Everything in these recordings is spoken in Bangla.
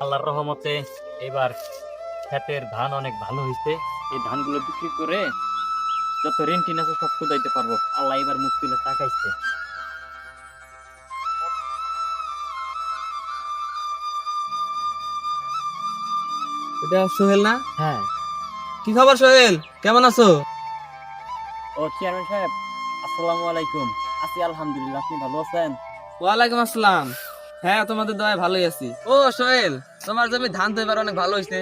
আল্লাহর রহমতে এবার ক্ষেতের ধান অনেক ভালো হয়েছে এই ধানগুলো বিক্রি করে যত ঋণ টিন আছে সব শুধাইতে পারব। আল্লাহ এবার মুখ তুলে তাকাইছে। এটা সোহেল না? হ্যাঁ। কি খবর সোহেল? কেমন আছো? ও চেয়ারম্যান সাহেব আসসালামু আলাইকুম। আছি আলহামদুলিল্লাহ আপনি ভালো আছেন? ওয়ালাইকুম আসসালাম। হ্যাঁ তোমাদের দয়া ভালোই আছি। ও সোহেল তোমার জমি ধান তো এবার অনেক ভালো হয়েছে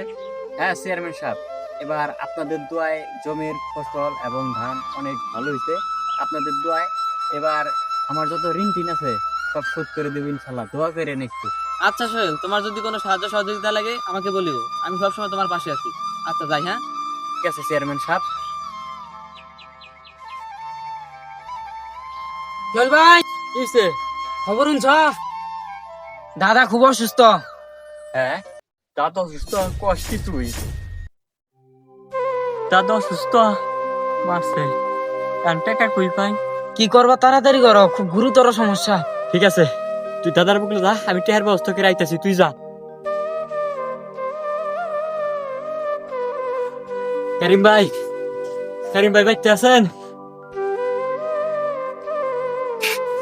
হ্যাঁ চেয়ারম্যান সাহেব এবার আপনাদের দোয়ায় জমির ফসল এবং ধান অনেক ভালো হয়েছে আপনাদের দোয়ায় এবার আমার যত ঋণ টিন আছে সব শোধ করে দেবো ইনশাল্লাহ দোয়া করেন একটু। আচ্ছা সোহেল তোমার যদি কোনো সাহায্য সহযোগিতা লাগে আমাকে বলিও। আমি সবসময় তোমার পাশে আছি। আচ্ছা যাই হ্যাঁ। ঠিক আছে চেয়ারম্যান সাহেব। সোহেল ভাই খবর শুনছ? দাদা খুব অসুস্থ। হ্যাঁ? দাদা অসুস্থ? কষ্ট তুই দাদা অসুস্থ? টাকা কই পাই? কি করবা তাড়াতাড়ি করো খুব গুরুতর সমস্যা। ঠিক আছে। তুই দাদার বুকলে যা আমি টেহার ব্যবস্থা করে আইতাছি তুই যা। করিম ভাই করিম ভাই বাইতে আছেন?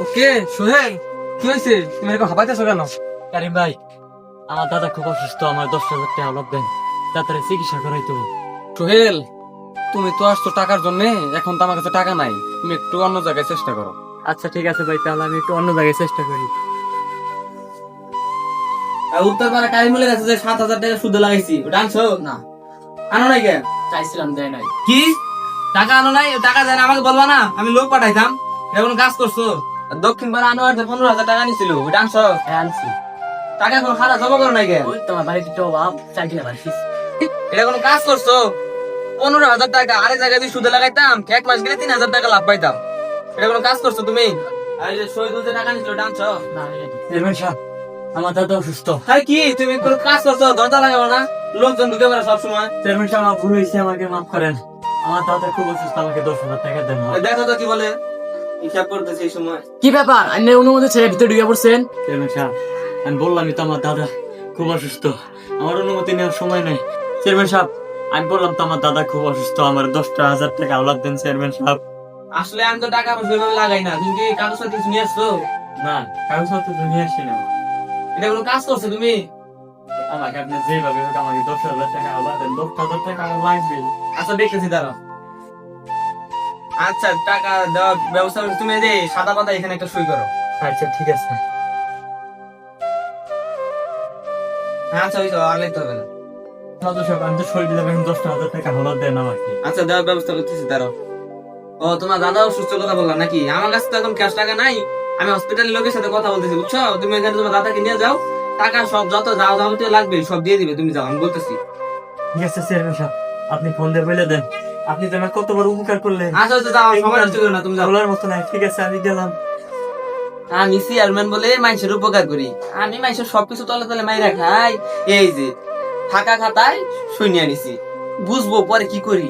ওকে সোহেল। কি হয়েছে তুমি এরকম হাবাইতেছো কেন? করিম ভাই আমার দাদা খুব অসুস্থ আমার দশ হাজার টাকা দেন। তাড়াতাড়ি চিকিৎসা করাইতে হবে। সোহেল তুমি তো আসছো টাকার জন্য এখন তো আমার কাছে টাকা নাই। তুমি একটু অন্য জায়গায় চেষ্টা করো। আচ্ছা ঠিক আছে ভাই তাহলে আমি একটু অন্য জায়গায় চেষ্টা করি। কারিমুলের কাছে যে সাত হাজার টাকা সুদে লাগাইছি ওটা আনছো? না। আনো নাই কেন? চাইছিলাম দেয় নাই। কি? টাকা আনো নাই? টাকা দেয় না আমাকে বলবা না? আমি লোক পাঠাইতাম। এখন কোনো কাজ করছ? দক্ষিণ পাড়া আনোয়ার পনেরো হাজার টাকা নিছিল ওটা আনছো? হ্যাঁ আনছি। টাকা এখন জমা করো নাই ওই তোমার বাড়িতে চাই কিনা বাড়ি এটা কোনো কাজ করছ? পনেরো হাজার টাকা আরেক জায়গায় দিয়ে সুদে লাগাইতাম এক মাস গেলে তিন হাজার টাকা লাভ পাইতাম। এটা কোনো কাজ করছ তুমি? আর শহীদুল যে টাকা নিছিল ওটা চেয়ারম্যান সাহেব আমার দাদা অসুস্থ। আরে কি? তুমি কোনো কাজ করছ? দরজা লাগাবো না। লোকজন ঢুকে পারে সবসময়। চেয়ারম্যান সাহেব আমার ভুল হয়েছে আমাকে মাফ করেন। আমার দাদা খুব অসুস্থ আমাকে দশ হাজার টাকা দেন। দেখো তো কি বলে। হিসাব করতেছে এই সময়। কি ব্যাপার? আপনি অনুমতি ছেড়ে ভিতরে ঢুকে পড়ছেন? চেয়ারম্যান সাহেব আমি বললামই তো আমার দাদা খুব অসুস্থ। আমার অনুমতি নেওয়ার সময় নাই। চেয়ারম্যান সাহেব আমি বললাম তো আমার দাদা খুব অসুস্থ। আমার দশটা হাজার টাকা আওলাদ দেন চেয়ারম্যান সাহেব। আসলে আমি তো টাকা পয়সা লাগাই না। তুমি কি কাগজ সাথে নিয়ে আসছো? না কাগজ তো নিয়ে আসি না। এটা কোনো কাজ করছ তুমি? আমাকে আপনি যেভাবে হোক আমাকে দশ হাজার টাকা আওলাদ দেন। দশ হাজার টাকা আমার লাগবে আচ্ছা দেখতেছি দাঁড়াও। আচ্ছা টাকা দেওয়ার ব্যবস্থা করছি। তুমি এই যে সাদা পাতা এখানে একটা সই করো। আচ্ছা ঠিক আছে। আচ্ছা ওই তো আর হবে না। আচ্ছা দেওয়ার ব্যবস্থা করতেছি দাঁড়াও। ও তোমার দাদা অসুস্থ কথা বললাম নাকি? আমার কাছে তো এখন ক্যাশ টাকা নাই। আমি হসপিটালের লোকের সাথে কথা বলতেছি বুঝছ? তুমি এখানে তোমার দাদাকে নিয়ে যাও। টাকা সব যত যাও যাবতীয় লাগবে সব দিয়ে দিবে তুমি যাও আমি বলতেছি। ঠিক আছে আপনি ফোন দিয়ে বলে দেন। আপনি তো আমার কত বড় উপকার করলেন। আসলে তো যাও সময় নষ্ট করো না তুমি যাও। বলার মতো নাই ঠিক আছে আমি গেলাম। আমি চেয়ারম্যান বলে মানুষের উপকার করি। আমি মানুষের সবকিছু তলে তলে মাইরা খাই। এই যে ফাঁকা খাতায় শুনিয়ে নিছি বুঝব পরে কি করি।